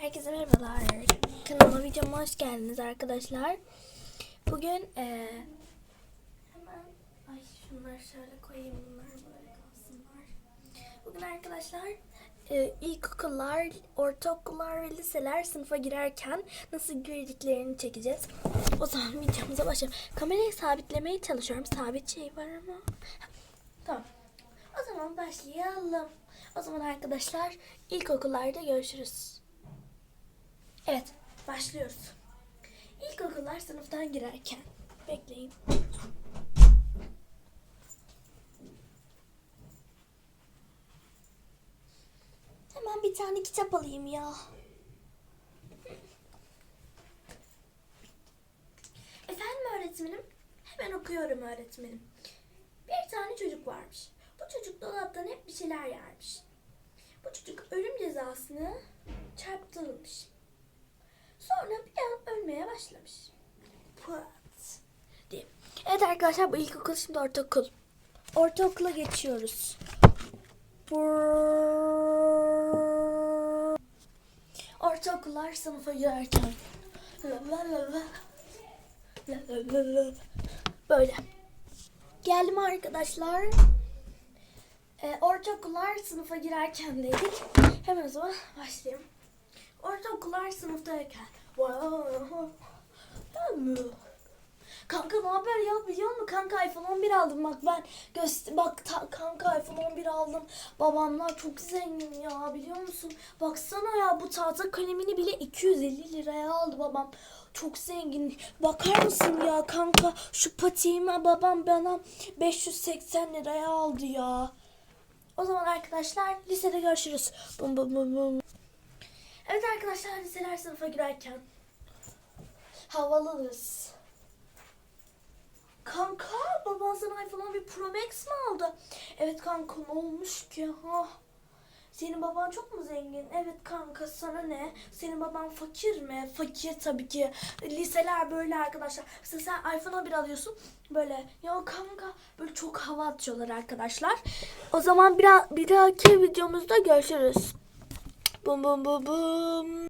Herkese merhabalar. Kanalıma videoma hoş geldiniz arkadaşlar. Bugün eee hemen ay şunları şöyle koyayım bunlar böyle kalsınlar. Bugün arkadaşlar eee ilkokullar, ortaokullar ve liseler sınıfa girerken nasıl girdiklerini çekeceğiz. O zaman videomuza başlayalım. Kamerayı sabitlemeye çalışıyorum. Sabit şey var ama. Tamam. O zaman başlayalım. O zaman arkadaşlar ilkokullarda görüşürüz. Evet, başlıyoruz. İlkokullar sınıftan girerken. Bekleyin. Hemen bir tane kitap alayım ya. Efendim öğretmenim? Hemen okuyorum öğretmenim. Bir tane çocuk varmış. Bu çocuk dolaptan hep bir şeyler yermiş. Bu çocuk ölüm cezasını çarptırılmış. Başlamış. Pırat diye. Evet arkadaşlar bu ilkokul şimdi ortaokul. Ortaokula geçiyoruz. Ortaokullar sınıfa girerken. Böyle. Geldim arkadaşlar. Ee, ortaokullar sınıfa girerken dedik. Hemen o zaman başlayayım. Ortaokullar sınıftayken. Wow. Kanka ne haber ya biliyor musun? Kanka iPhone 11 aldım bak ben. Göster bak ta- kanka iPhone 11 aldım. Babamlar çok zengin ya biliyor musun? Baksana ya bu tahta kalemini bile 250 liraya aldı babam. Çok zengin. Bakar mısın ya kanka şu patiğimi babam bana 580 liraya aldı ya. O zaman arkadaşlar lisede görüşürüz. Bum bum bum bum. Evet arkadaşlar liseler sınıfa girerken havalıyız. Kanka baban sana iPhone bir Pro Max mi aldı? Evet kanka ne olmuş ki? Ha? Senin baban çok mu zengin? Evet kanka sana ne? Senin baban fakir mi? Fakir tabii ki. Liseler böyle arkadaşlar. Mesela sen iPhone 11 alıyorsun böyle ya kanka böyle çok hava atıyorlar arkadaşlar. O zaman bir, bir dahaki videomuzda görüşürüz. Bum bum bum bum.